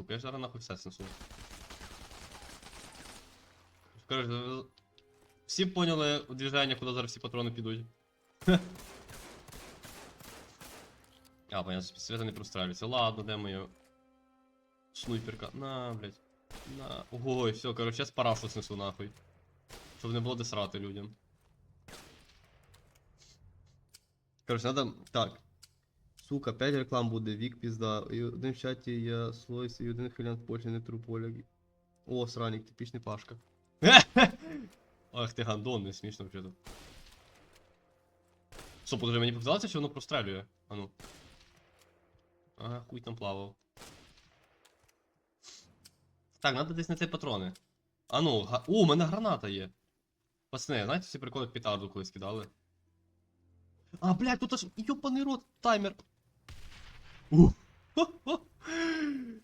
сука, я ж нахуй все снесу. Короче, всі поняли движення, куди зараз всі патрони підуть. А, понятно, спецсвета не прострелюється. Ладно, де моя снайперка? На, блядь. На. Ой, все, короче, з парашу снесу нахуй. Щоб не було де людям. Короче, надо. Так. Сука, 5 реклам буде, вік пізда. І один в чаті я слойс, і один хилян в Польщі, не труполя. О, сранік, типічний пашка. Ах ти гандон, не смішно вчити. Що, подожди, мені показалося, що воно прострелює? А ну. Ага, хуй там плавав. Так, надо десь знайти патрони. А ну, га... У мене граната є. Пацани, знаєте, ці приколи петарду колись кидали? А, блядь, тут аж йобаний рот, таймер. 오.